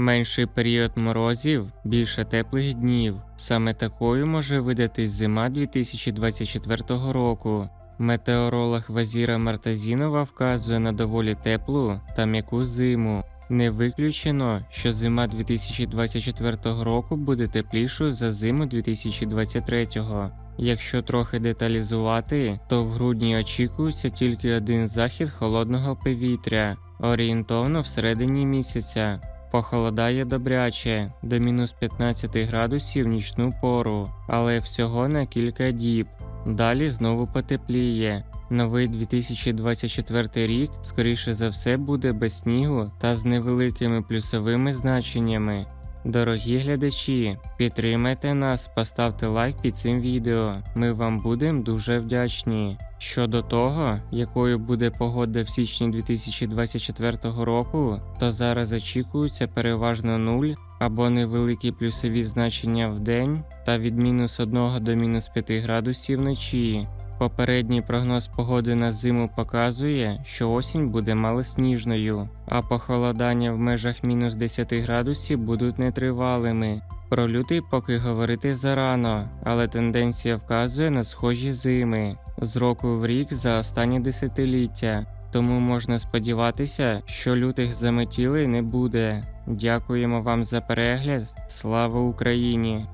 Менший період морозів, більше теплих днів. Саме такою може видатись зима 2024 року. Метеоролог Вазіра Мартазінова вказує на доволі теплу та м'яку зиму. Не виключено, що зима 2024 року буде теплішою за зиму 2023. Якщо трохи деталізувати, то в грудні очікується тільки один захід холодного повітря, орієнтовно всередині місяця. Похолодає добряче до мінус 15 градусів в нічну пору, але всього на кілька діб. Далі знову потепліє. Новий 2024 рік, скоріше за все, буде без снігу та з невеликими плюсовими значеннями. Дорогі глядачі, підтримайте нас, поставте лайк під цим відео. Ми вам будемо дуже вдячні. Щодо того, якою буде погода в січні 2024 року, то зараз очікується переважно 0 або невеликі плюсові значення в день та від мінус 1 до мінус 5 градусів вночі. Попередній прогноз погоди на зиму показує, що осінь буде малосніжною, а похолодання в межах мінус 10 градусів будуть нетривалими. Про лютий поки говорити зарано, але тенденція вказує на схожі зими з року в рік за останні десятиліття. Тому можна сподіватися, що лютих заметілей не буде. Дякуємо вам за перегляд. Слава Україні!